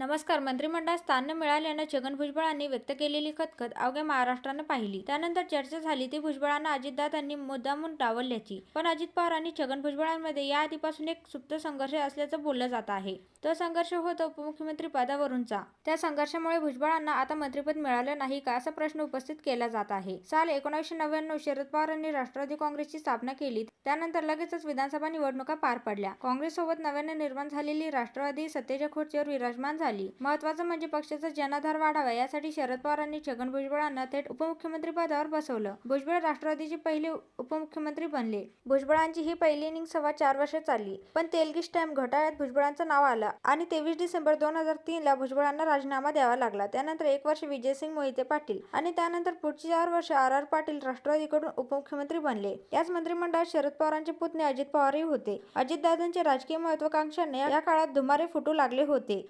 नमस्कार. मंत्रिमंडळात स्थान मिळाल्यानं छगन भुजबळांनी व्यक्त केलेली खतखत अवघ्या महाराष्ट्रानं पाहिली. त्यानंतर चर्चा झाली. ती भुजबळांना अजितदादांनी मुद्दामून डावलल्याची. पण अजित पवार आणि छगन भुजबळांमध्ये या आधीपासून एक सुप्त संघर्ष असल्याचं बोललं जात आहे. तो संघर्ष होता उपमुख्यमंत्री पदावरूनचा. त्या संघर्षामुळे भुजबळांना आता मंत्रिपद मिळालं नाही का असा प्रश्न उपस्थित केला जात आहे. साल एकोणीसशे नव्याण्णव शरद पवारांनी राष्ट्रवादी काँग्रेसची स्थापना केली. त्यानंतर लगेचच विधानसभा निवडणुका पार पडल्या. काँग्रेससोबत नव्याने निर्माण झालेली राष्ट्रवादी सत्तेच्या खुर्चीवर विराजमान झाली. महत्वाचं म्हणजे पक्षाचा जनाधार वाढावा यासाठी शरद पवारांनी छगन भुजबळांना थेट उपमुख्यमंत्री पदावर बसवलं. भुजबळ राष्ट्रवादीचे पहिले उपमुख्यमंत्री बनले. भुजबळांची ही पहिली इनिंग सव्वा चार वर्ष चालली. पण तेलगी स्टॅम्प घोटाळ्यात भुजबळांचं नाव आलं आणि तेवीस डिसेंबर दोन हजार तीन ला भुजबळांना राजीनामा द्यावा लागला. त्यानंतर एक वर्ष विजयसिंग मोहिते पाटील आणि त्यानंतर पुढची चार वर्ष आर आर पाटील राष्ट्रवादीकडून उपमुख्यमंत्री बनले. याच मंत्रिमंडळात शरद पवारांचे पुतणे अजित पवारही होते. अजितदादांचे राजकीय महत्वाकांक्षाने या काळात धुमारे फुटू लागले होते.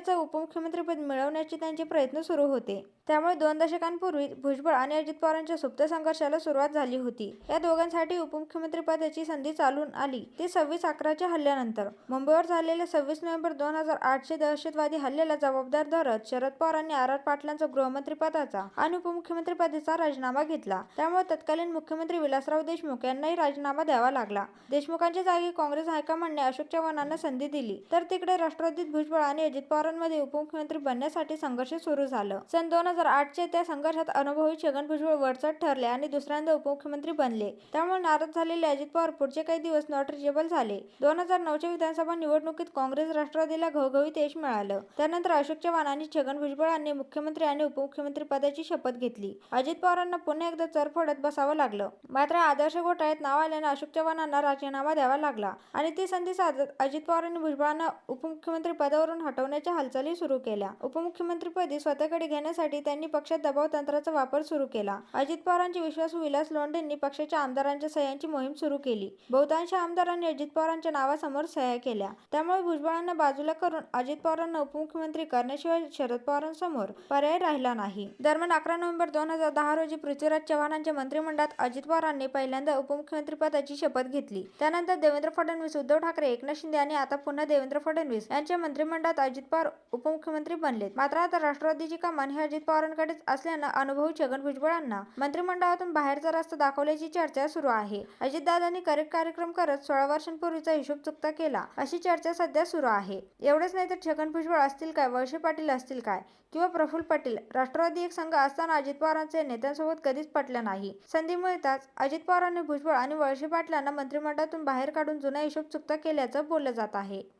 राज्याचं उपमुख्यमंत्रीपद मिळवण्याचे त्यांचे प्रयत्न सुरू होते. त्यामुळे दोन दशकांपूर्वी भुजबळ आणि अजित पवारांच्या सुप्त संघर्षाला सुरुवात झाली होती. या दोघांसाठी उपमुख्यमंत्री पदाची संधी चालून आली. ती सव्वीस अकराच्या हल्ल्यानंतर. मुंबईवर झालेल्या सव्वीस नोव्हेंबर दोन हजार आठशे दहशतवादी हल्ल्याला जबाबदार धरत शरद पवारांनी आर आर पाटलांचा गृहमंत्री पदाचा आणि उपमुख्यमंत्री पदाचा राजीनामा घेतला. त्यामुळे तत्कालीन मुख्यमंत्री विलासराव देशमुख यांनाही राजीनामा द्यावा लागला. देशमुखांच्या जागी काँग्रेस हायकमांडने अशोक चव्हाणांना संधी दिली. तर तिकडे राष्ट्रवादीत भुजबळ आणि अजित पवार पवारांमध्ये उपमुख्यमंत्री बनण्यासाठी संघर्ष सुरू झालं. सन दोन हजार आठच्या त्या संघर्षात अनुभवी छगन भुजबळ वरचढ ठरले आणि दुसऱ्यांदा उपमुख्यमंत्री बनले. त्यामुळे नाराज झालेले अजित पवार पुढचे काही दिवस नॉट रिचेबल झाले. दोन हजार नऊच्या विधानसभा निवडणुकीत काँग्रेस राष्ट्रवादीला घवघवीत यश मिळालं. त्यानंतर अशोक चव्हाण आणि छगन भुजबळांनी मुख्यमंत्री आणि उपमुख्यमंत्री पदाची शपथ घेतली. अजित पवारांना पुन्हा एकदा चरफडत बसावं लागलं. मात्र आदर्श घोटाळ्यात नाव आल्यानं अशोक चव्हाणांना राजीनामा द्यावा लागला आणि ती संधी साधत अजित पवारांनी भुजबळांना उपमुख्यमंत्री पदावरून हटवण्याच्या हालचाली सुरू केल्या. उपमुख्यमंत्रीपदी स्वतःकडे घेण्यासाठी त्यांनी पक्षात दबाव तंत्राचा वापर सुरू केला. अजित पवारांचे विश्वासू विलास लोंढेंनी पक्षाच्या आमदारांच्या सह्यांची मोहीम सुरू केली. बहुतांश आमदारांनी अजित पवारांच्या नावासमोर सह्या केल्या. त्यामुळे भुजबळांना बाजूला करून अजित पवारांना उपमुख्यमंत्री करण्याशिवाय शरद पवारांसमोर पर्याय राहिला नाही. दरम्यान अकरा नोव्हेंबर दोन हजार दहा रोजी पृथ्वीराज चव्हाणांच्या मंत्रिमंडळात अजित पवारांनी पहिल्यांदा उपमुख्यमंत्री पदाची शपथ घेतली. त्यानंतर देवेंद्र फडणवीस उद्धव ठाकरे एकनाथ शिंदे आणि आता पुन्हा देवेंद्र फडणवीस यांच्या मंत्रिमंडळात अजित पवार उपमुख्यमंत्री बनलेत. मात्र आता राष्ट्रवादीची कमान हे अजित पवारांकडेच असल्यानं अनुभवी छगन भुजबळांना मंत्रिमंडळातून बाहेरचा रस्ता दाखवल्याची चर्चा सुरू आहे. अजितदादांनी करेक्ट कार्यक्रम करत सोळा वर्षांपूर्वीचा हिशोब चुकता केला. अशी चर्चा सध्या सुरू आहे. एवढंच नाही तर छगन भुजबळ असतील काय? वळसे पाटील असतील काय? किंवा प्रफुल्ल पाटील? राष्ट्रवादी एक संघ असताना अजित पवारांचे नेत्यांसोबत कधीच पटलं नाही. संधी मिळताच अजित पवारांनी भुजबळ आणि वळसे पाटलांना मंत्रिमंडळातून बाहेर काढून जुना हिशोब चुकता केल्याचं बोललं जात आहे.